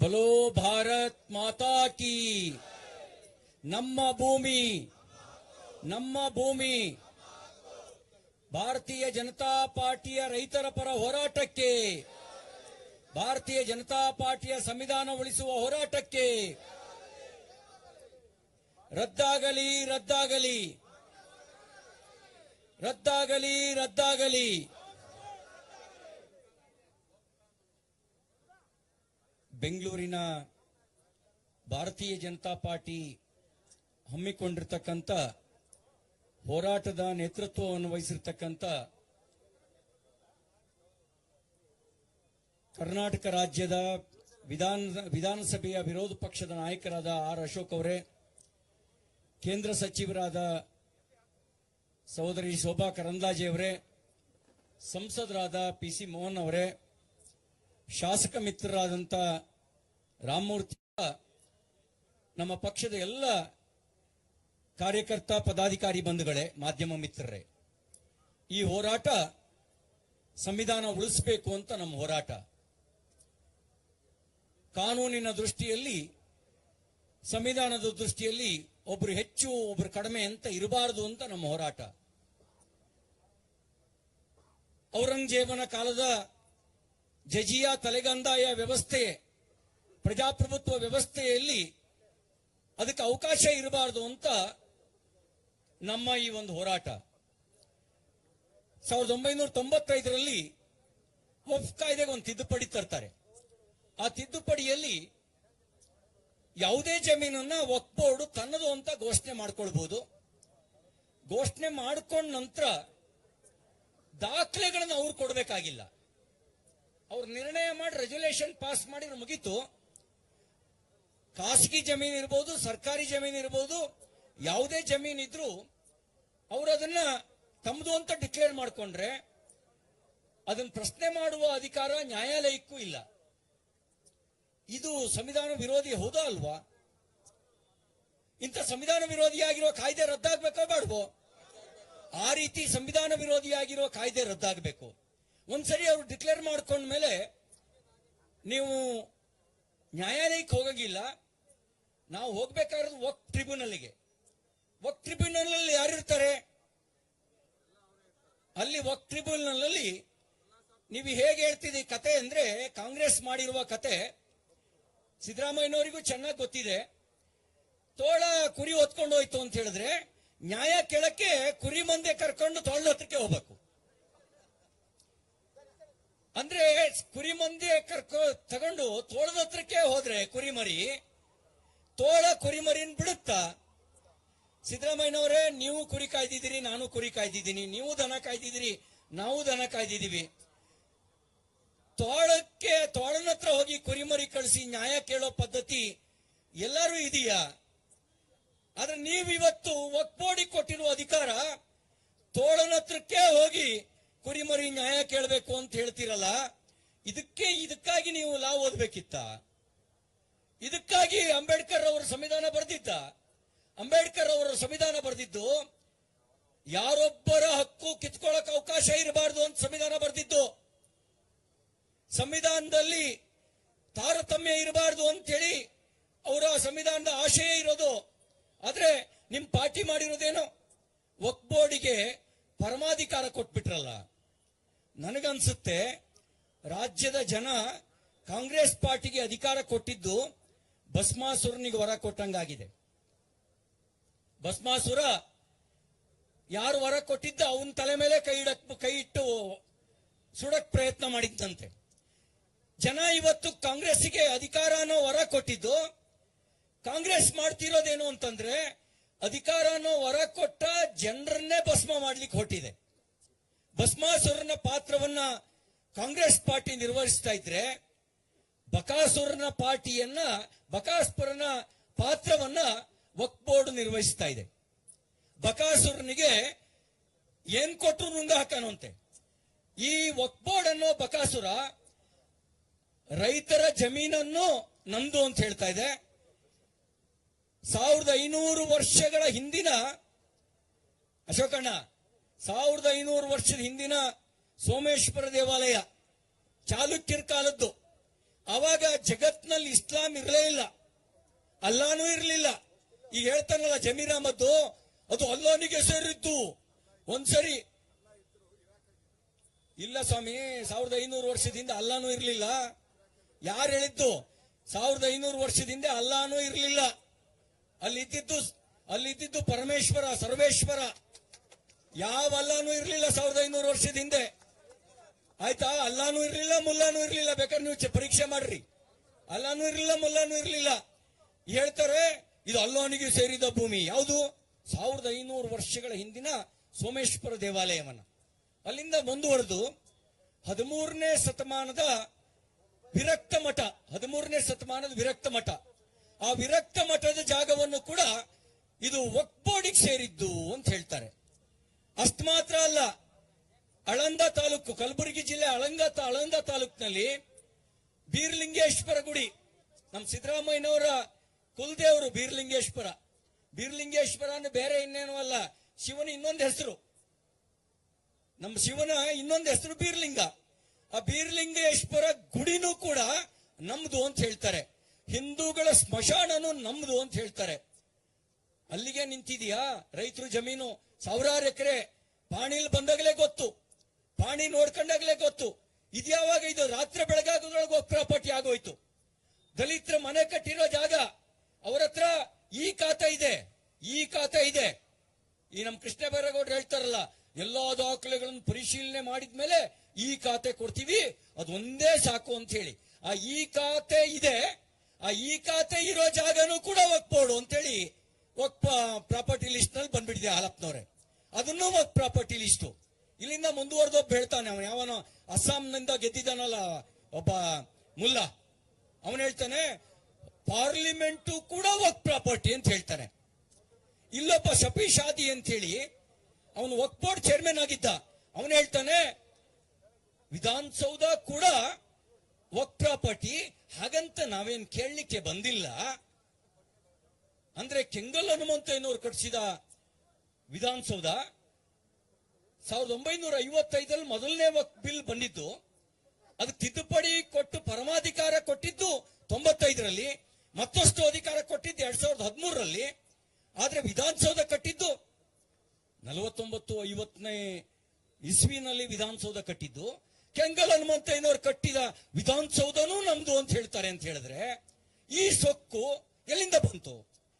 ಬಲೋ ಭಾರತ್ ಮಾತಾ key. ನಮ್ಮ ಭೂಮಿ ನಮ್ಮ ಭೂಮಿ. ಭಾರತೀಯ ಜನತಾ ಪಾರ್ಟಿಯ ರೈತರ ಪರ ಹೋರಾಟಕ್ಕೆ, ಭಾರತೀಯ ಜನತಾ ಪಾರ್ಟಿಯ ಸಂವಿಧಾನ ಉಳಿಸುವ ಹೋರಾಟಕ್ಕೆ. ರದ್ದಾಗಲಿ ರದ್ದಾಗಲಿ. ರದ್ದಾಗಲಿ ರದ್ದಾಗಲಿ. ಬೆಂಗಳೂರಿನ ಭಾರತೀಯ ಜನತಾ ಪಾರ್ಟಿ ಹಮ್ಮಿಕೊಂಡಿರ್ತಕ್ಕಂಥ ಹೋರಾಟದ ನೇತೃತ್ವವನ್ನು ವಹಿಸಿರ್ತಕ್ಕಂಥ ಕರ್ನಾಟಕ ರಾಜ್ಯದ ವಿಧಾನ, ವಿಧಾನಸಭೆಯ ವಿರೋಧ ಪಕ್ಷದ ನಾಯಕರಾದ ಆರ್ ಅಶೋಕ್ ಅವರೇ, ಕೇಂದ್ರ ಸಚಿವರಾದ ಸಹೋದರಿ ಶೋಭಾ ಕರಂದ್ಲಾಜೆ ಅವರೇ, ಸಂಸದರಾದ ಪಿ ಸಿ ಮೋಹನ್ ಅವರೇ ಶಾಸಕ ಮಿತ್ರರಾದಂಥ ರಾಮಮೂರ್ತಿ ನಮ್ಮ ಪಕ್ಷದ ಎಲ್ಲ ಕಾರ್ಯಕರ್ತ ಪದಾಧಿಕಾರಿ ಬಂಧುಗಳೇ, ಮಾಧ್ಯಮ ಮಿತ್ರರೇ, ಈ ಹೋರಾಟ ಸಂವಿಧಾನ ಉಳಿಸಬೇಕು ಅಂತ ನಮ್ಮ ಹೋರಾಟ. ಕಾನೂನಿನ ದೃಷ್ಟಿಯಲ್ಲಿ, ಸಂವಿಧಾನದ ದೃಷ್ಟಿಯಲ್ಲಿ ಒಬ್ರು ಹೆಚ್ಚು, ಒಬ್ರು ಕಡಿಮೆ ಅಂತ ಇರಬಾರದು ಅಂತ ನಮ್ಮ ಹೋರಾಟ. ಔರಂಗಜೇಬನ ಕಾಲದ ಜಜಿಯಾ ತಲೆಗಂದಾಯ ವ್ಯವಸ್ಥೆ, ಪ್ರಜಾಪ್ರಭುತ್ವ ವ್ಯವಸ್ಥೆಯಲ್ಲಿ ಅದಕ್ಕೆ ಅವಕಾಶ ಇರಬಾರದು ಅಂತ ನಮ್ಮ ಈ ಒಂದು ಹೋರಾಟ. ಸಾವಿರದ ಒಂಬೈನೂರ ತೊಂಬತ್ತೈದರಲ್ಲಿ ವಫ್ ಕಾಯ್ದೆಗೆ ಒಂದು ತಿದ್ದುಪಡಿ ತರ್ತಾರೆ. ಆ ತಿದ್ದುಪಡಿಯಲ್ಲಿ ಯಾವುದೇ ಜಮೀನನ್ನ ವಕ್ಫ್ ಬೋರ್ಡ್ ತನ್ನದು ಅಂತ ಘೋಷಣೆ ಮಾಡ್ಕೊಳ್ಬಹುದು ಘೋಷಣೆ ಮಾಡ್ಕೊಂಡ ನಂತರ ದಾಖಲೆಗಳನ್ನು ಅವ್ರು ಕೊಡಬೇಕಾಗಿಲ್ಲ. ಅವ್ರು ನಿರ್ಣಯ ಮಾಡಿ ರೆಜುಲೇಷನ್ ಪಾಸ್ ಮಾಡಿದ್ರೆ ಮುಗೀತು. ಖಾಸಗಿ ಜಮೀನು ಇರ್ಬೋದು, ಸರ್ಕಾರಿ ಜಮೀನು ಇರ್ಬೋದು, ಯಾವುದೇ ಜಮೀನು ಇದ್ರೂ ಅವರು ಅದನ್ನ ತಮ್ಮದು ಅಂತ ಡಿಕ್ಲೇರ್ ಮಾಡಿಕೊಂಡ್ರೆ ಅದನ್ನ ಪ್ರಶ್ನೆ ಮಾಡುವ ಅಧಿಕಾರ ನ್ಯಾಯಾಲಯಕ್ಕೂ ಇಲ್ಲ. ಇದು ಸಂವಿಧಾನ ವಿರೋಧಿ ಹೌದಾ ಅಲ್ವಾ? ಇಂಥ ಸಂವಿಧಾನ ವಿರೋಧಿಯಾಗಿರೋ ಕಾಯ್ದೆ ರದ್ದಾಗಬೇಕೋ ಬೇಡವೋ? ಆ ರೀತಿ ಸಂವಿಧಾನ ವಿರೋಧಿಯಾಗಿರೋ ಕಾಯ್ದೆ ರದ್ದಾಗಬೇಕು. ಒಂದ್ಸರಿ ಅವರು ಡಿಕ್ಲೇರ್ ಮಾಡ್ಕೊಂಡ್ಮೇಲೆ ನೀವು ನ್ಯಾಯಾಲಯಕ್ಕೆ ಹೋಗಂಗಿಲ್ಲ. ನಾವು ಹೋಗ್ಬೇಕಾಗಿರೋದು ವಕ್ ಟ್ರಿಬ್ಯುನಲ್ಗೆ ವಕ್ ಟ್ರಿಬ್ಯುನಲ್ ಅಲ್ಲಿ ಯಾರಿರ್ತಾರೆ ಅಲ್ಲಿ ವಕ್ ಟ್ರಿಬ್ಯುನಲ್ ಅಲ್ಲಿ ನೀವು ಹೇಗೆ ಹೇಳ್ತಿದ್ದೀವಿ ಕತೆ ಅಂದ್ರೆ ಕಾಂಗ್ರೆಸ್ ಮಾಡಿರುವ ಕತೆ ಸಿದ್ದರಾಮಯ್ಯನವರಿಗೂ ಚೆನ್ನಾಗಿ ಗೊತ್ತಿದೆ. ತೋಳ ಕುರಿ ಹೊತ್ಕೊಂಡು ಹೋಯ್ತು ಅಂತ ಹೇಳಿದ್ರೆ ನ್ಯಾಯ ಕೇಳಕ್ಕೆ ಕುರಿ ಮಂದೆ ಕರ್ಕೊಂಡು ತೋಳ ಹತ್ರಕ್ಕೆ ಹೋಗ್ಬೇಕು. ಅಂದ್ರೆ ಕುರಿ ಮಂದಿ ಕರ್ಕೊ ತಗೊಂಡು ತೋಳದ ಹತ್ರಕ್ಕೆ ಹೋದ್ರೆ ಕುರಿಮರಿ, ತೋಳ ಕುರಿಮರಿನ್ ಬಿಡುತ್ತ? ಸಿದ್ದರಾಮಯ್ಯನವರೇ, ನೀವು ಕುರಿ ಕಾಯ್ದಿದ್ದೀರಿ, ನಾನು ಕುರಿ ಕಾಯ್ದಿದ್ದೀನಿ. ನೀವು ದನ ಕಾಯ್ದಿದ್ದೀರಿ, ನಾವು ದನ ಕಾಯ್ದಿದ್ದೀವಿ. ತೋಳಕ್ಕೆ, ತೋಳನ ಹತ್ರ ಹೋಗಿ ಕುರಿಮರಿ ಕಳಿಸಿ ನ್ಯಾಯ ಕೇಳೋ ಪದ್ಧತಿ ಎಲ್ಲರೂ ಇದೆಯಾ? ಆದ್ರೆ ನೀವಿವತ್ತು ಒಕ್ಬೋಡಿ ಕೊಟ್ಟಿರುವ ಅಧಿಕಾರ ತೋಳನ ಹತ್ರಕ್ಕೆ ಹೋಗಿ ಕುರಿಮರಿ ನ್ಯಾಯ ಕೇಳಬೇಕು ಅಂತ ಹೇಳ್ತೀರಲ್ಲ, ಇದಕ್ಕೆ ಇದಕ್ಕಾಗಿ ನೀವು ಲಾ ಓದಬೇಕಿತ್ತ? ಇದಕ್ಕಾಗಿ ಅಂಬೇಡ್ಕರ್ ಅವರು ಸಂವಿಧಾನ ಬರೆದಿದ್ದ ಅಂಬೇಡ್ಕರ್ ಅವರು ಸಂವಿಧಾನ ಬರೆದಿದ್ದು, ಯಾರೊಬ್ಬರ ಹಕ್ಕು ಕಿತ್ಕೊಳ್ಳಕ್ ಅವಕಾಶ ಇರಬಾರದು ಅಂತ ಸಂವಿಧಾನ ಬರೆದಿದ್ದು. ಸಂವಿಧಾನದಲ್ಲಿ ತಾರತಮ್ಯ ಇರಬಾರದು ಅಂತೇಳಿ ಅವರ ಸಂವಿಧಾನದ ಆಶಯ ಇರೋದು. ಆದ್ರೆ ನಿಮ್ ಪಾರ್ಟಿ ಮಾಡಿರೋದೇನು? ವಕ್ ಬೋರ್ಡಿಗೆ ಪರಮಾಧಿಕಾರ ಕೊಟ್ಬಿಟ್ರಲ್ಲ. ನನಗನ್ಸುತ್ತೆ ರಾಜ್ಯದ ಜನ ಕಾಂಗ್ರೆಸ್ ಪಾರ್ಟಿಗೆ ಅಧಿಕಾರ ಕೊಟ್ಟಿದ್ದು ಭಸ್ಮಾಸುರನಿಗೆ ವರ ಕೊಟ್ಟಂಗಾಗಿದೆ. ಭಸ್ಮಾಸುರ ಯಾರು ವರ ಕೊಟ್ಟಿದ್ದ ಅವನ ತಲೆ ಮೇಲೆ ಕೈ ಇಡಕ್ ಕೈ ಇಟ್ಟು ಸುಡಕ್ ಪ್ರಯತ್ನ ಮಾಡಿದ್ದಂತೆ. ಜನ ಇವತ್ತು ಕಾಂಗ್ರೆಸ್ಗೆ ಅಧಿಕಾರ ಅನ್ನೋ ವರ ಕೊಟ್ಟಿದ್ದು ಕಾಂಗ್ರೆಸ್ ಮಾಡ್ತಿರೋದೇನು ಅಂತಂದ್ರೆ ಅಧಿಕಾರ ಅನ್ನೋ ವರ ಕೊಟ್ಟ ಜನರನ್ನೇ ಭಸ್ಮ ಮಾಡ್ಲಿಕ್ಕೆ ಹೊಟ್ಟಿದೆ ಭಸ್ಮಾಸುರನ ಪಾತ್ರವನ್ನ ಕಾಂಗ್ರೆಸ್ ಪಾರ್ಟಿ ನಿರ್ವಹಿಸ್ತಾ ಇದ್ರೆ, ಬಕಾಸುರನ ಪಾರ್ಟಿಯನ್ನ, ಬಕಾಸ್ಪುರನ ಪಾತ್ರವನ್ನ ವಕ್ ಬೋರ್ಡ್ ನಿರ್ವಹಿಸ್ತಾ ಇದೆ. ಬಕಾಸುರನಿಗೆ ಏನ್ ಕೊಟ್ಟರು ನುಂಗ ಹಾಕನಂತೆ? ಈ ವಕ್ ಬೋರ್ಡ್ ಅನ್ನೋ ಬಕಾಸುರ ರೈತರ ಜಮೀನನ್ನು ನಂದು ಅಂತ ಹೇಳ್ತಾ ಇದೆ. ಸಾವಿರದ ಐನೂರು ವರ್ಷಗಳ ಹಿಂದಿನ ಅಶೋಕಣ್ಣ, ಸಾವಿರದ ಐನೂರು ವರ್ಷದ ಹಿಂದಿನ ಸೋಮೇಶ್ವರ ದೇವಾಲಯ, ಚಾಲುಕ್ಯರ ಕಾಲದ್ದು. ಅವಾಗ ಜಗತ್ನಲ್ಲಿ ಇಸ್ಲಾಂ ಇರಲೇ ಇಲ್ಲ, ಅಲ್ಲಾನೂ ಇರಲಿಲ್ಲ. ಈಗ ಹೇಳ್ತಾನಲ್ಲ ಜಮೀರಾಮದ್ದು ಅದು ಅಲ್ಲಾನಿಗೆ ಸೇರಿದ್ದು. ಒಂದ್ಸರಿ, ಇಲ್ಲ ಸ್ವಾಮಿ, ಸಾವಿರದ ಐನೂರು ವರ್ಷದಿಂದ ಅಲ್ಲಾನೂ ಇರಲಿಲ್ಲ. ಯಾರು ಹೇಳಿದ್ದು? ಸಾವಿರದ ಐನೂರು ವರ್ಷದಿಂದ ಅಲ್ಲಾನೂ ಇರಲಿಲ್ಲ. ಅಲ್ಲಿ ಇದ್ದಿದ್ದು ಅಲ್ಲಿ ಇದ್ದಿದ್ದು ಪರಮೇಶ್ವರ, ಸರ್ವೇಶ್ವರ, ಯಾವ ಅಲ್ಲಾನು ಇರಲಿಲ್ಲ ಸಾವಿರದ ಐನೂರು ವರ್ಷದ ಹಿಂದೆ. ಆಯ್ತಾ? ಅಲ್ಲಾನೂ ಇರಲಿಲ್ಲ, ಮುಲ್ಲಾನು ಇರಲಿಲ್ಲ. ಬೇಕಾದ್ರೆ ನೀವು ಪರೀಕ್ಷೆ ಮಾಡ್ರಿ. ಅಲ್ಲಾನೂ ಇರಲಿಲ್ಲ, ಮುಲ್ಲಾನು ಇರಲಿಲ್ಲ. ಹೇಳ್ತಾರೆ, ಇದು ಅಲ್ಲಾನಿಗೆ ಸೇರಿದ ಭೂಮಿ. ಯಾವುದು? ಸಾವಿರದ ಐನೂರು ವರ್ಷಗಳ ಹಿಂದಿನ ಸೋಮೇಶ್ವರ ದೇವಾಲಯವನ್ನು. ಅಲ್ಲಿಂದ ಮುಂದುವರೆದು ಹದಿಮೂರನೇ ಶತಮಾನದ ವಿರಕ್ತ ಮಠ ಹದಿಮೂರನೇ ಶತಮಾನದ ವಿರಕ್ತ ಮಠ ಆ ವಿರಕ್ತ ಮಠದ ಜಾಗವನ್ನು ಕೂಡ ಇದು ಒಕ್ಬೋಡಿಗೆ ಸೇರಿದ್ದು ಅಂತ ಹೇಳ್ತಾರೆ. ಅಷ್ಟು ಮಾತ್ರ ಅಲ್ಲ, ಅಳಂದ ತಾಲೂಕು, ಕಲಬುರಗಿ ಜಿಲ್ಲೆ ಅಳಂದ ಅಳಂದ ತಾಲೂಕಿನಲ್ಲಿ ಬೀರ್ಲಿಂಗೇಶ್ವರ ಗುಡಿ ನಮ್ಮ ಸಿದ್ದರಾಮಯ್ಯನವರ ಕುಲದೇವರು ಬೀರ್ಲಿಂಗೇಶ್ವರ. ಬೀರ್ಲಿಂಗೇಶ್ವರ ಅಂದ್ರೆ ಬೇರೆ ಇನ್ನೇನು ಅಲ್ಲ, ಶಿವನ ಇನ್ನೊಂದು ಹೆಸರು. ನಮ್ಮ ಶಿವನ ಇನ್ನೊಂದು ಹೆಸರು ಬೀರ್ಲಿಂಗ. ಆ ಬೀರ್ಲಿಂಗೇಶ್ವರ ಗುಡಿನೂ ಕೂಡ ನಮ್ದು ಅಂತ ಹೇಳ್ತಾರೆ. ಹಿಂದೂಗಳ ಸ್ಮಶಾನನು ನಮ್ದು ಅಂತ ಹೇಳ್ತಾರೆ. ಅಲ್ಲಿಗೆ ನಿಂತಿದೀಯಾ? ರೈತರು ಜಮೀನು ಸಾವಿರಾರು ಎಕರೆ ಪಾಣಿಲ್ ಬಂದಾಗಲೇ ಗೊತ್ತು. ಪಾಣಿ ನೋಡ್ಕೊಂಡಾಗಲೇ ಗೊತ್ತು. ಇದ್ಯಾವಾಗ ಇದು ರಾತ್ರಿ ಬೆಳಗಾಗೋದ್ರೊಳಗೆ ಪ್ರಾಪರ್ಟಿ ಆಗೋಯ್ತು. ದಲಿತರ ಮನೆ ಕಟ್ಟಿರೋ ಜಾಗ, ಅವರ ಹತ್ರ ಈ ಖಾತೆ ಇದೆ, ಈ ಖಾತೆ ಇದೆ. ಈ ನಮ್ಮ ಕೃಷ್ಣ ಬೈರೇಗೌಡರು ಹೇಳ್ತಾರಲ್ಲ, ಎಲ್ಲಾ ದಾಖಲೆಗಳನ್ನು ಪರಿಶೀಲನೆ ಮಾಡಿದ್ಮೇಲೆ ಈ ಖಾತೆ ಕೊಡ್ತೀವಿ ಅದೊಂದೇ ಸಾಕು ಅಂತ ಹೇಳಿ. ಆ ಈ ಖಾತೆ ಇದೆ ಆ ಈ ಖಾತೆ ಇರೋ ಜಾಗನೂ ಕೂಡ ಒಕ್ಬೋಡು ಅಂತೇಳಿ ಒಕ್ ಪ್ರಾಪರ್ಟಿ ಲಿಸ್ಟ್ನಲ್ಲಿ ಬಂದ್ಬಿಟ್ಟಿದೆ ಹಾಲಪ್ಪನವ್ರೆ ಅದನ್ನು ಒಕ್ ಪ್ರಾಪರ್ಟಿ ಲಿಸ್ಟು. ಇಲ್ಲಿಂದ ಮುಂದುವರೆದೊಬ್ಬ ಹೇಳ್ತಾನೆ, ಅವನು ಯಾವನೋ ಅಸ್ಸಾಂನಿಂದ ಗೆದ್ದಿದ್ದಾನಲ್ಲ, ಒಬ್ಬ ಮುಲ್ಲಾ. ಅವನು ಹೇಳ್ತಾನೆ, ಪಾರ್ಲಿಮೆಂಟು ಕೂಡ ವರ್ಕ್ ಪ್ರಾಪರ್ಟಿ ಅಂತ ಹೇಳ್ತಾನೆ. ಇಲ್ಲೊಬ್ಬ ಶಫಿ ಶಾದಿ ಅಂತ ಹೇಳಿ ಅವನು ವರ್ಕ್ ಬೋರ್ಡ್ ಚೇರ್ಮನ್ ಆಗಿದ್ದ. ಅವನು ಹೇಳ್ತಾನೆ, ವಿಧಾನಸೌಧ ಕೂಡ ವರ್ಕ್ ಹಾಗಂತ ನಾವೇನ್ ಕೇಳಲಿಕ್ಕೆ ಬಂದಿಲ್ಲ. ಅಂದ್ರೆ ಕೆಂಗಲ್ ಹನುಮಂತಯ್ಯನವರು ಕಟ್ಟಿಸಿದ ವಿಧಾನಸೌಧ, ಸಾವಿರದ ಒಂಬೈನೂರ ಐವತ್ತೈದರಲ್ಲಿ ಮೊದಲನೇ ಬಿಲ್ ಬಂದಿದ್ದು, ಅದು ತಿದ್ದುಪಡಿ ಕೊಟ್ಟು ಪರಮಾಧಿಕಾರ ಕೊಟ್ಟಿದ್ದು ತೊಂಬತ್ತೈದರಲ್ಲಿ, ಮತ್ತಷ್ಟು ಅಧಿಕಾರ ಕೊಟ್ಟಿದ್ದು ಎರಡ್ ಸಾವಿರದ ಹದಿಮೂರರಲ್ಲಿ, ಆದ್ರೆ ವಿಧಾನಸೌಧ ಕಟ್ಟಿದ್ದು ನಲವತ್ತೊಂಬತ್ತು ಐವತ್ತನೇ ಇಸ್ವಿನಲ್ಲಿ ವಿಧಾನಸೌಧ ಕಟ್ಟಿದ್ದು. ಕೆಂಗಲ್ ಹನುಮಂತಯ್ಯನವರು ಕಟ್ಟಿದ ವಿಧಾನಸೌಧನೂ ನಮ್ದು ಅಂತ ಹೇಳ್ತಾರೆ ಅಂತ ಹೇಳಿದ್ರೆ, ಈ ಸೊಕ್ಕು ಎಲ್ಲಿಂದ ಬಂತು?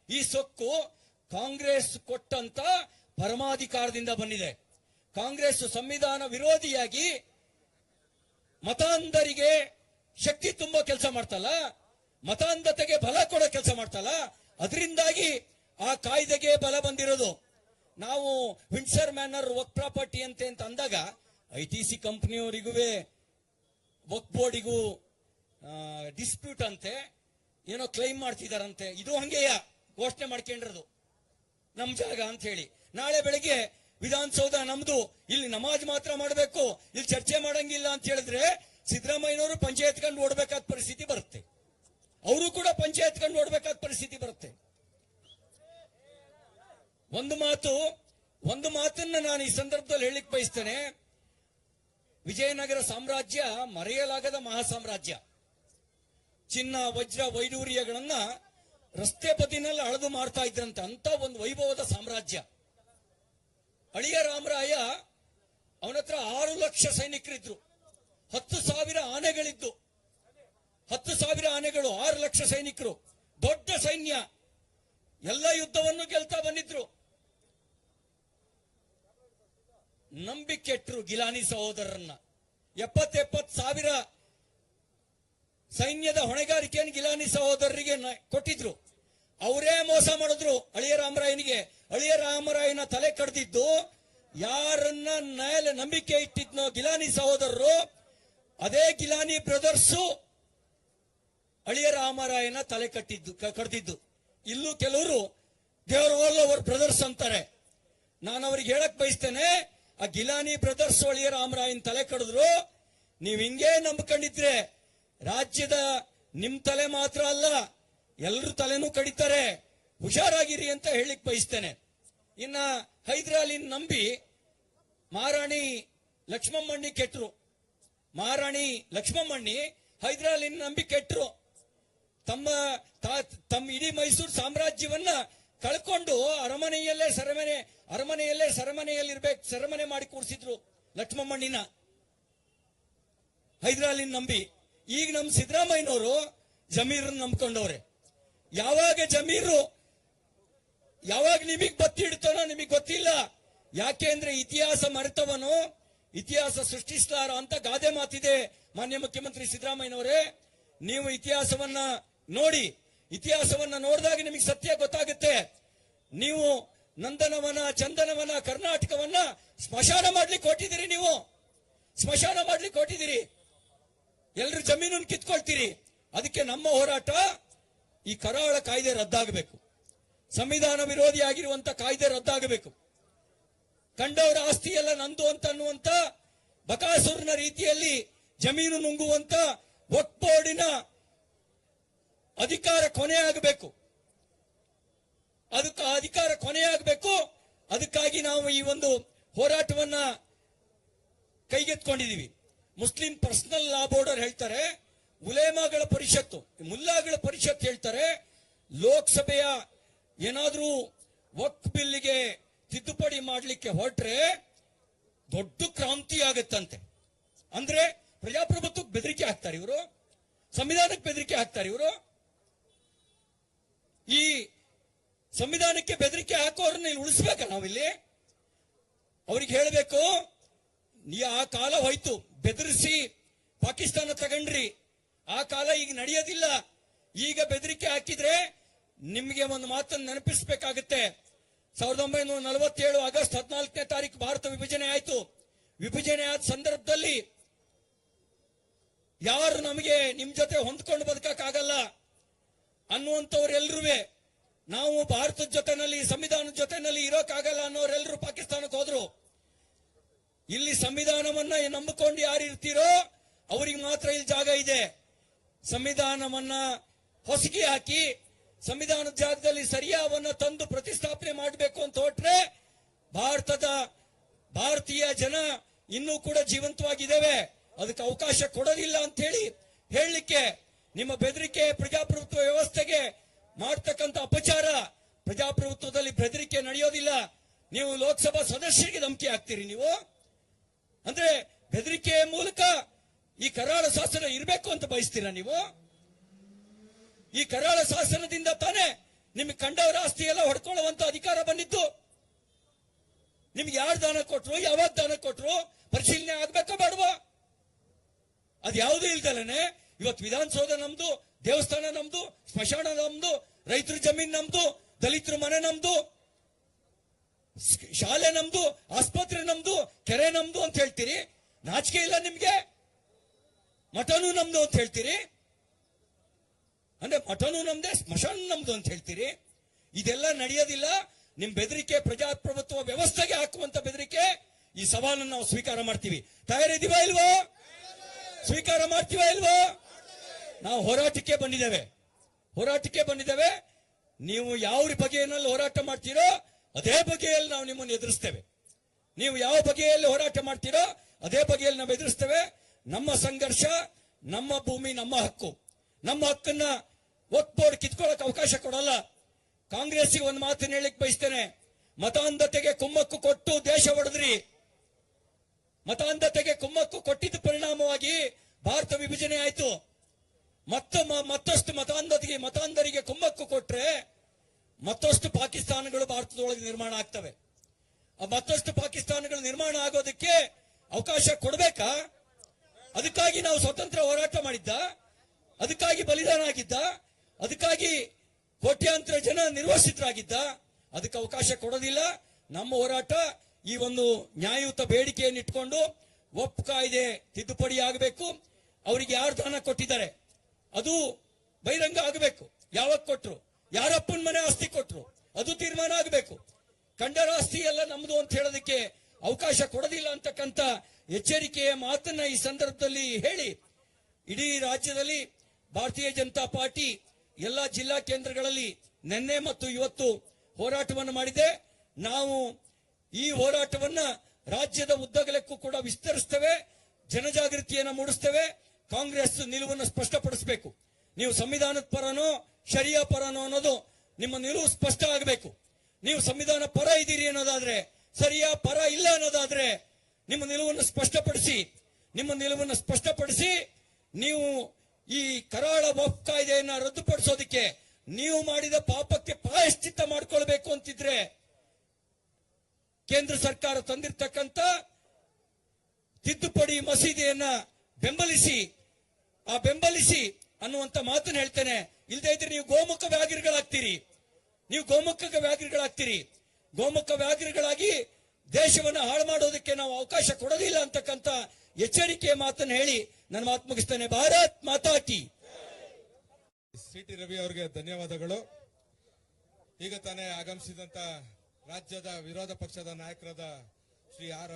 ಈ ಸೊಕ್ಕು ಕಾಂಗ್ರೆಸ್ ಕೊಟ್ಟಂತ ಪರಮಾಧಿಕಾರದಿಂದ ಬಂದಿದೆ. ಕಾಂಗ್ರೆಸ್ ಸಂವಿಧಾನ ವಿರೋಧಿಯಾಗಿ ಮತಾಂಧರಿಗೆ ಶಕ್ತಿ ತುಂಬೋ ಕೆಲಸ ಮಾಡ್ತಲ್ಲ, ಮತಾಂಧತೆಗೆ ಬಲ ಕೊಡೋ ಕೆಲಸ ಮಾಡ್ತಲ್ಲ, ಅದರಿಂದಾಗಿ ಆ ಕಾಯ್ದೆಗೆ ಬಲ ಬಂದಿರೋದು. ನಾವು ವಿಂಡ್ಸರ್ ಮ್ಯಾನರ್ ವರ್ಕ್ ಪ್ರಾಪರ್ಟಿ ಅಂತೆ ಅಂತ ಅಂದಾಗ ಐ ಟಿ ಸಿ ಕಂಪ್ನಿಯವರಿಗೂ ವಕ್ ಬೋರ್ಡಿಗೂ ಡಿಸ್ಪ್ಯೂಟ್ ಅಂತೆ, ಏನೋ ಕ್ಲೈಮ್ ಮಾಡ್ತಿದಾರಂತೆ. ಇದು ಹಂಗೆಯ ಘೋಷಣೆ ಮಾಡ್ಕೊಂಡಿರೋದು. ನಮ್ ಜಾಗ ಅಂತ ಹೇಳಿ. ನಾಳೆ ಬೆಳಿಗ್ಗೆ ವಿಧಾನಸೌಧ ನಮ್ದು, ಇಲ್ಲಿ ನಮಾಜ್ ಮಾತ್ರ ಮಾಡಬೇಕು, ಇಲ್ಲಿ ಚರ್ಚೆ ಮಾಡಂಗಿಲ್ಲ ಅಂತ ಹೇಳಿದ್ರೆ ಸಿದ್ದರಾಮಯ್ಯನವರು ಪಂಚಾಯತ್ ಕಂಡು ಓಡಬೇಕಾದ ಪರಿಸ್ಥಿತಿ ಬರುತ್ತೆ. ಅವರು ಕೂಡ ಪಂಚಾಯತ್ ಕಂಡು ಓಡಬೇಕಾದ ಪರಿಸ್ಥಿತಿ ಬರುತ್ತೆ. ಒಂದು ಮಾತು, ಒಂದು ಮಾತನ್ನ ನಾನು ಈ ಸಂದರ್ಭದಲ್ಲಿ ಹೇಳಿಕ್ ಬಯಸ್ತೇನೆ. ವಿಜಯನಗರ ಸಾಮ್ರಾಜ್ಯ ಮರೆಯಲಾಗದ ಮಹಾ ಸಾಮ್ರಾಜ್ಯ ಚಿನ್ನ, ವಜ್ರ, ವೈಡೂರ್ಯಗಳನ್ನ ರಸ್ತೆ ಬದಿನಲ್ಲಿ ಅಳದು ಮಾಡ್ತಾ ಇದ್ರಂತೆ ಅಂತ ಒಂದು ವೈಭವದ ಸಾಮ್ರಾಜ್ಯ. ಅಳಿಯ ರಾಮರಾಯ ಅವನತ್ರ ಆರು ಲಕ್ಷ ಸೈನಿಕರಿದ್ರು. ಹತ್ತು ಸಾವಿರ ಆನೆಗಳಿದ್ದು. ಹತ್ತು ಸಾವಿರ ಆನೆಗಳು, ಆರು ಲಕ್ಷ ಸೈನಿಕರು. ದೊಡ್ಡ ಸೈನ್ಯ. ಎಲ್ಲ ಯುದ್ಧವನ್ನು ಗೆಲ್ತಾ ಬಂದಿದ್ರು. ನಂಬಿಕೆಟ್ರು ಗಿಲಾನಿ ಸಹೋದರರನ್ನ. ಎಪ್ಪತ್ತೆಪ್ಪತ್ತು ಸಾವಿರ ಸೈನ್ಯದ ಹೊಣೆಗಾರಿಕೆಯನ್ನು ಗಿಲಾನಿ ಸಹೋದರರಿಗೆ ಕೊಟ್ಟಿದ್ರು. ಅವರೇ ಮೋಸ ಮಾಡಿದ್ರು. ಅಳಿಯ ರಾಮರಾಯನಿಗೆ. ಅಳಿಯ ರಾಮರಾಯನ ತಲೆ ಕಡ್ದಿದ್ದು, ಯಾರನ್ನ ಮೇಲೆ ನಂಬಿಕೆ ಇಟ್ಟಿದ್ನೋ ಗಿಲಾನಿ ಸಹೋದರರು, ಅದೇ ಗಿಲಾನಿ ಬ್ರದರ್ಸು ಅಳಿಯ ರಾಮರಾಯನ ತಲೆ ಕಟ್ಟಿದ್ದು ಕಡ್ದಿದ್ದು. ಇಲ್ಲೂ ಕೆಲವರು ದೇವರ ಓಲ್ ಅವರ್ ಬ್ರದರ್ಸ್ ಅಂತಾರೆ. ನಾನು ಅವ್ರಿಗೆ ಹೇಳಕ್ ಬಯಸ್ತೇನೆ ಆ ಗಿಲಾನಿ ಬ್ರದರ್ಸ್ ಒಳಿಯ ರಾಮರಾಯನ್ ತಲೆ ಕಡಿದ್ರು. ನೀವ್ ಹಿಂಗೇ ನಂಬ್ಕೊಂಡಿದ್ರೆ ರಾಜ್ಯದ ನಿಮ್ ತಲೆ ಮಾತ್ರ ಅಲ್ಲ ಎಲ್ಲರ ತಲೆನೂ ಕಡಿತಾರೆ. ಹುಷಾರಾಗಿರಿ ಅಂತ ಹೇಳಿಕ್ ಬಯಸ್ತೇನೆ. ಇನ್ನ ಹೈದರಾಲಿನ್ ನಂಬಿ ಮಹಾರಾಣಿ ಲಕ್ಷ್ಮಮ್ಮಣ್ಣಿ ಕೆಟ್ರು. ಮಹಾರಾಣಿ ಲಕ್ಷ್ಮಮ್ಮಣ್ಣಿ ಹೈದರಾಲಿನ್ ನಂಬಿ ಕೆಟ್ಟರು ತಮ್ಮ ತಮ್ಮ ಇಡೀ ಮೈಸೂರು ಸಾಮ್ರಾಜ್ಯವನ್ನ ಕಳ್ಕೊಂಡು ಅರಮನೆಯಲ್ಲೇ ಸರಮನೆ, ಅರಮನೆಯಲ್ಲೇ ಸರಮನೆಯಲ್ಲಿ ಇರ್ಬೇಕು ಸರಮನೆ ಮಾಡಿ ಕೂರಿಸಿದ್ರು ಲಕ್ಷ್ಮಮ್ಮಣ್ಣಿನ. ಹೈದರಾಲಿನ ನಂಬಿ. ಈಗ ನಮ್ ಸಿದ್ದರಾಮಯ್ಯನವರು ಜಮೀರನ್ನ ನಂಬ್ಕೊಂಡವ್ರೆ. ಯಾವಾಗ ಜಮೀರು, ಯಾವಾಗ ನಿಮಗ್ ಬತ್ತಿ ಇಡ್ತಾನೋ ನಿಮಗ್ ಗೊತ್ತಿಲ್ಲ. ಯಾಕೆ ಅಂದ್ರೆ ಇತಿಹಾಸ ಮರೆತವನು, ಇತಿಹಾಸ ಸೃಷ್ಟಿಸ್ತಾರ ಅಂತ ಗಾದೆ ಮಾತಿದೆ ಮಾನ್ಯ ಮುಖ್ಯಮಂತ್ರಿ ಸಿದ್ದರಾಮಯ್ಯನವರೇ. ನೀವು ಇತಿಹಾಸವನ್ನ ನೋಡಿ. ಇತಿಹಾಸವನ್ನ ನೋಡಿದಾಗ ನಿಮಗೆ ಸತ್ಯ ಗೊತ್ತಾಗುತ್ತೆ. ನೀವು ನಂದನವನ, ಚಂದನವನ, ಕರ್ನಾಟಕವನ್ನ ಸ್ಮಶಾನ ಮಾಡ್ಲಿಕ್ಕೆ ಕೊಟ್ಟಿದ್ದೀರಿ ನೀವು. ಸ್ಮಶಾನ ಮಾಡ್ಲಿಕ್ಕೆ ಕೊಟ್ಟಿದ್ದೀರಿ ಎಲ್ಲರೂ ಜಮೀನನ್ನು ಕಿತ್ಕೊಳ್ತೀರಿ. ಅದಕ್ಕೆ ನಮ್ಮ ಹೋರಾಟ ಈ ಕರಾಳ ಕಾಯ್ದೆ ರದ್ದಾಗಬೇಕು. ಸಂವಿಧಾನ ವಿರೋಧಿ ಆಗಿರುವಂತ ಕಾಯ್ದೆ ರದ್ದಾಗಬೇಕು. ಕಂಡವರ ಆಸ್ತಿ ಎಲ್ಲ ನಂದು ಅಂತ ಅನ್ನುವಂತ ಬಕಾಸೂರಿನ ರೀತಿಯಲ್ಲಿ ಜಮೀನು ನುಂಗುವಂತ ವಕ್ಫ್ ಬೋರ್ಡಿನ ಅಧಿಕಾರ ಕೊನೆಯಾಗಬೇಕು ಅದಕ್ಕೆ ಆ ಅಧಿಕಾರ ಕೊನೆಯಾಗಬೇಕು ಅದಕ್ಕಾಗಿ ನಾವು ಈ ಒಂದು ಹೋರಾಟವನ್ನ ಕೈಗೆತ್ಕೊಂಡಿದೀವಿ ಮುಸ್ಲಿಂ ಪರ್ಸನಲ್ ಲಾ ಬೋರ್ಡ್ ಅವ್ರು ಹೇಳ್ತಾರೆ, ಉಲೇಮಾಗಳ ಪರಿಷತ್ತು, ಮುಲ್ಲಾಗಳ ಪರಿಷತ್ ಹೇಳ್ತಾರೆ, ಲೋಕಸಭೆಯ ಏನಾದ್ರೂ ವಕ್ ಬಿಲ್ಗೆ ತಿದ್ದುಪಡಿ ಮಾಡಲಿಕ್ಕೆ ಹೊರಟ್ರೆ ದೊಡ್ಡ ಕ್ರಾಂತಿ ಆಗತ್ತಂತೆ. ಅಂದ್ರೆ ಪ್ರಜಾಪ್ರಭುತ್ವಕ್ಕೆ ಬೆದರಿಕೆ ಹಾಕ್ತಾರೆ ಇವರು, ಸಂವಿಧಾನಕ್ಕೆ ಬೆದರಿಕೆ ಹಾಕ್ತಾರೆ ಇವರು. ಈ ಸಂವಿಧಾನಕ್ಕೆ ಬೆದರಿಕೆ ಹಾಕೋರನ್ನ ಉಳಿಸ್ಬೇಕ ನಾವಿಲ್ಲಿ? ಅವ್ರಿಗೆ ಹೇಳಬೇಕು, ನೀ ಆ ಕಾಲ ಹೋಯ್ತು, ಬೆದರಿಸಿ ಪಾಕಿಸ್ತಾನ ತಗೊಂಡ್ರಿ. ಆ ಕಾಲ ಈಗ ನಡೆಯೋದಿಲ್ಲ. ಈಗ ಬೆದರಿಕೆ ಹಾಕಿದ್ರೆ ನಿಮಗೆ ಒಂದು ಮಾತನ್ನು ನೆನಪಿಸಬೇಕಾಗುತ್ತೆ. ಸಾವಿರದ ಒಂಬೈನೂರ ನಲವತ್ತೇಳು ಆಗಸ್ಟ್ ಹದಿನಾಲ್ಕನೇ ತಾರೀಕು ಭಾರತ ವಿಭಜನೆ ಆಯಿತು. ವಿಭಜನೆ ಆದ ಸಂದರ್ಭದಲ್ಲಿ ಯಾರು ನಮಗೆ ನಿಮ್ ಜೊತೆ ಹೊಂದ್ಕೊಂಡು ಬದುಕಕ್ಕಾಗಲ್ಲ? ಅನ್ನುವಂಥವ್ರೆಲ್ರೂ ನಾವು ಭಾರತದ ಜೊತೆನಲ್ಲಿ, ಸಂವಿಧಾನದ ಜೊತೆನಲ್ಲಿ ಇರೋಕ್ಕಾಗಲ್ಲ ಅನ್ನೋರೆಲ್ಲರೂ ಪಾಕಿಸ್ತಾನಕ್ಕೆ ಹೋದ್ರು. ಇಲ್ಲಿ ಸಂವಿಧಾನವನ್ನ ನಂಬಿಕೊಂಡು ಯಾರು ಇರ್ತೀರೋ, ಅವ್ರಿಗೆ ಮಾತ್ರ ಇಲ್ಲಿ ಜಾಗ ಇದೆ. ಸಂವಿಧಾನವನ್ನ ಹೊಸಗಿ ಹಾಕಿ, ಸಂವಿಧಾನದ ಜಾಗದಲ್ಲಿ ಸರಿಯಾವನ್ನ ತಂದು ಪ್ರತಿಷ್ಠಾಪನೆ ಮಾಡಬೇಕು ಅಂತ ಹೊಟ್ರೆ, ಭಾರತದ ಭಾರತೀಯ ಜನ ಇನ್ನೂ ಕೂಡ ಜೀವಂತವಾಗಿದ್ದೇವೆ. ಅದಕ್ಕೆ ಅವಕಾಶ ಕೊಡೋದಿಲ್ಲ ಅಂತ ಹೇಳಿ ಹೇಳಲಿಕ್ಕೆ ನಿಮ್ಮ ಬೆದರಿಕೆ ಪ್ರಜಾಪ್ರಭುತ್ವ ವ್ಯವಸ್ಥೆಗೆ ಮಾಡ್ತಕ್ಕಂಥ ಅಪಚಾರ ಪ್ರಜಾಪ್ರಭುತ್ವದಲ್ಲಿ ಬೆದರಿಕೆ ನಡೆಯೋದಿಲ್ಲ. ನೀವು ಲೋಕಸಭಾ ಸದಸ್ಯರಿಗೆ ಧಮಕಿ ಹಾಕ್ತೀರಿ ನೀವು? ಅಂದ್ರೆ ಬೆದರಿಕೆ ಮೂಲಕ ಈ ಕರಾಳ ಶಾಸನ ಇರಬೇಕು ಅಂತ ಬಯಸ್ತೀರಾ ನೀವು? ಈ ಕರಾಳ ಶಾಸನದಿಂದ ತಾನೇ ನಿಮ್ಗೆ ಕಂಡವರ ಆಸ್ತಿ ಎಲ್ಲ ಹೊಡ್ಕೊಳ್ಳುವಂತ ಅಧಿಕಾರ ಬಂದಿತ್ತು. ನಿಮ್ಗೆ ಯಾರು ದಾನ ಕೊಟ್ರು, ಯಾವಾಗ ದಾನ ಕೊಟ್ರು, ಪರಿಶೀಲನೆ ಆಗ್ಬೇಕಾ ಬೇಡವಾ? ಅದ್ ಯಾವುದೂ ಇಲ್ದಲನೆ ಇವತ್ತು ವಿಧಾನಸೌಧ ನಮ್ದು, ದೇವಸ್ಥಾನ ನಮ್ದು, ಸ್ಮಶಾನ ನಮ್ದು, ರೈತರ ಜಮೀನ್ ನಮ್ದು, ದಲಿತರ ಮನೆ ನಮ್ದು ಶಾಲೆ ನಮ್ದು, ಆಸ್ಪತ್ರೆ ನಮ್ದು, ಕೆರೆ ನಮ್ದು ಅಂತ ಹೇಳ್ತೀರಿ? ನಾಚಿಕೆ ಇಲ್ಲ ನಿಮ್ಗೆ? ಮಠನೂ ನಮ್ದು ಅಂತ ಹೇಳ್ತೀರಿ? ಅಂದ್ರೆ ಮಠನೂ ನಮ್ದೆ ಸ್ಮಶಾನ ನಮ್ದು ಅಂತ ಹೇಳ್ತೀರಿ? ಇದೆಲ್ಲ ನಡೆಯೋದಿಲ್ಲ. ನಿಮ್ ಬೆದರಿಕೆ ಪ್ರಜಾಪ್ರಭುತ್ವ ವ್ಯವಸ್ಥೆಗೆ ಹಾಕುವಂತ ಬೆದರಿಕೆ, ಈ ಸವಾಲನ್ನು ನಾವು ಸ್ವೀಕಾರ ಮಾಡ್ತೀವಿ. ತಯಾರಿದೀವ ಇಲ್ವೋ? ಸ್ವೀಕಾರ ಮಾಡ್ತೀವ ಇಲ್ವೋ? ನಾವು ಹೋರಾಟಕ್ಕೆ ಬಂದಿದ್ದೇವೆ. ಹೋರಾಟಕ್ಕೆ ಬಂದಿದ್ದೇವೆ. ನೀವು ಯಾವ ಬಗೆಯಲ್ಲಿ ಹೋರಾಟ ಮಾಡ್ತೀರೋ ಅದೇ ಬಗೆಯಲ್ಲಿ ನಾವು ನಿಮ್ಮನ್ನು ಎದುರಿಸ್ತೇವೆ. ನೀವು ಯಾವ ಬಗೆಯಲ್ಲಿ ಹೋರಾಟ ಮಾಡ್ತೀರೋ ಅದೇ ಬಗೆಯಲ್ಲಿ ನಾವು ಎದುರಿಸ್ತೇವೆ. ನಮ್ಮ ಸಂಘರ್ಷ, ನಮ್ಮ ಭೂಮಿ, ನಮ್ಮ ಹಕ್ಕು. ನಮ್ಮ ಹಕ್ಕನ್ನ ವಕ್ ಬೋರ್ಡ್ ಅವಕಾಶ ಕೊಡಲ್ಲ. ಕಾಂಗ್ರೆಸ್ಗೆ ಒಂದು ಮಾತು ಹೇಳಿಕ್ ಬಯಸ್ತೇನೆ. ಮತಾಂಧತೆಗೆ ಕುಮ್ಮಕ್ಕು ಕೊಟ್ಟು ದೇಶ ಹೊಡೆದ್ರಿ ಮತಾಂಧತೆಗೆ ಕುಮ್ಮಕ್ಕು ಕೊಟ್ಟಿದ್ದ ಪರಿಣಾಮವಾಗಿ ಭಾರತ ವಿಭಜನೆ ಆಯ್ತು. ಮತ್ತು ಮತ್ತಷ್ಟು ಮತಾಂಧತೆಗೆ ಮತಾಂಧರಿಗೆ ಕುಮ್ಮಕ್ಕು ಕೊಟ್ರೆ ಮತ್ತಷ್ಟು ಪಾಕಿಸ್ತಾನಗಳು ಭಾರತದೊಳಗೆ ನಿರ್ಮಾಣ ಆಗ್ತವೆ. ಮತ್ತಷ್ಟು ಪಾಕಿಸ್ತಾನಗಳು ನಿರ್ಮಾಣ ಆಗೋದಕ್ಕೆ ಅವಕಾಶ ಕೊಡಬೇಕಾ? ಅದಕ್ಕಾಗಿ ನಾವು ಸ್ವತಂತ್ರ ಹೋರಾಟ ಮಾಡಿದ್ದ, ಅದಕ್ಕಾಗಿ ಬಲಿದಾನ ಆಗಿದ್ದ, ಅದಕ್ಕಾಗಿ ಕೋಟ್ಯಾಂತರ ಜನ ನಿರ್ವಸಿತರಾಗಿದ್ದ, ಅದಕ್ಕೆ ಅವಕಾಶ ಕೊಡೋದಿಲ್ಲ. ನಮ್ಮ ಹೋರಾಟ ಈ ಒಂದು ನ್ಯಾಯಯುತ ಬೇಡಿಕೆಯನ್ನು ಇಟ್ಕೊಂಡು ಕಾಯ್ದೆ ತಿದ್ದುಪಡಿ ಆಗಬೇಕು. ಅವರಿಗೆ ಯಾರು ದಾನ ಕೊಟ್ಟಿದ್ದಾರೆ? ಅದು ಬಹಿರಂಗ ಆಗಬೇಕು. ಯಾವಾಗ ಕೊಟ್ರು? ಯಾರಪ್ಪನ ಮನೆ ಆಸ್ತಿ ಕೊಟ್ರು? ಅದು ತೀರ್ಮಾನ ಆಗಬೇಕು. ಕಂಡರ ಆಸ್ತಿ ಎಲ್ಲ ನಮ್ದು ಅಂತ ಹೇಳೋದಕ್ಕೆ ಅವಕಾಶ ಕೊಡೋದಿಲ್ಲ ಅಂತಕ್ಕಂಥ ಎಚ್ಚರಿಕೆಯ ಮಾತನ್ನ ಈ ಸಂದರ್ಭದಲ್ಲಿ ಹೇಳಿ, ಇಡೀ ರಾಜ್ಯದಲ್ಲಿ ಭಾರತೀಯ ಜನತಾ ಪಾರ್ಟಿ ಎಲ್ಲ ಜಿಲ್ಲಾ ಕೇಂದ್ರಗಳಲ್ಲಿ ನಿನ್ನೆ ಮತ್ತು ಇವತ್ತು ಹೋರಾಟವನ್ನು ಮಾಡಿದೆ. ನಾವು ಈ ಹೋರಾಟವನ್ನ ರಾಜ್ಯದ ಉದ್ದಗಲಕ್ಕೂ ಕೂಡ ವಿಸ್ತರಿಸ್ತೇವೆ, ಜನಜಾಗೃತಿಯನ್ನು ಮೂಡಿಸ್ತೇವೆ. ಕಾಂಗ್ರೆಸ್ ನಿಲುವನ್ನು ಸ್ಪಷ್ಟಪಡಿಸಬೇಕು. ನೀವು ಸಂವಿಧಾನದ ಪರನೋ, ಶರಿಯಾ ಪರನೋ ಅನ್ನೋದು ನಿಮ್ಮ ನಿಲುವು ಸ್ಪಷ್ಟ ಆಗಬೇಕು. ನೀವು ಸಂವಿಧಾನ ಪರ ಇದ್ದೀರಿ ಅನ್ನೋದಾದ್ರೆ, ಸರಿಯಾ ಪರ ಇಲ್ಲ ಅನ್ನೋದಾದ್ರೆ ನಿಮ್ಮ ನಿಲುವನ್ನು ಸ್ಪಷ್ಟಪಡಿಸಿ, ನಿಮ್ಮ ನಿಲುವನ್ನು ಸ್ಪಷ್ಟಪಡಿಸಿ, ನೀವು ಈ ಕರಾಳ ವಫ್ ಕಾಯ್ದೆಯನ್ನ ರದ್ದುಪಡಿಸೋದಕ್ಕೆ ನೀವು ಮಾಡಿದ ಪಾಪಕ್ಕೆ ಪ್ರಾಯಶ್ಚಿತ್ತ ಮಾಡ್ಕೊಳ್ಬೇಕು ಅಂತಿದ್ರೆ ಕೇಂದ್ರ ಸರ್ಕಾರ ತಂದಿರ್ತಕ್ಕಂಥ ತಿದ್ದುಪಡಿ ಮಸೀದಿಯನ್ನ ಬೆಂಬಲಿಸಿ ಬೆಂಬಲಿಸಿ ಅನ್ನುವಂತ ಮಾತನ್ನು ಹೇಳ್ತೇನೆ. ಇಲ್ಲದೆ ಇದ್ರೆ ನೀವು ಗೋಮುಖ ವ್ಯಾಘ್ರಿಗಳಾಗ್ತೀರಿ. ನೀವು ಗೋಮುಖ ವ್ಯಾಘ್ರಿಗಳಾಗ್ತೀರಿ. ಗೋಮುಖ ವ್ಯಾಘ್ರಿಗಳಾಗಿ ದೇಶವನ್ನ ಹಾಳು ಮಾಡೋದಕ್ಕೆ ನಾವು ಅವಕಾಶ ಕೊಡೋದಿಲ್ಲ ಅಂತಕ್ಕಂತ ಎಚ್ಚರಿಕೆಯ ಮಾತನ್ನ ಹೇಳಿ ನನ್ನ ಮಾತು ಮುಗಿಸ್ತೇನೆ. ಭಾರತ್ ಮಾತಾಟಿ ಸಿಟಿ ರವಿ ಅವರಿಗೆ ಧನ್ಯವಾದಗಳು. ಈಗ ತಾನೇ ಆಗಮಿಸಿದಂತ ರಾಜ್ಯದ ವಿರೋಧ ಪಕ್ಷದ ನಾಯಕರಾದ ಶ್ರೀ ಆರ್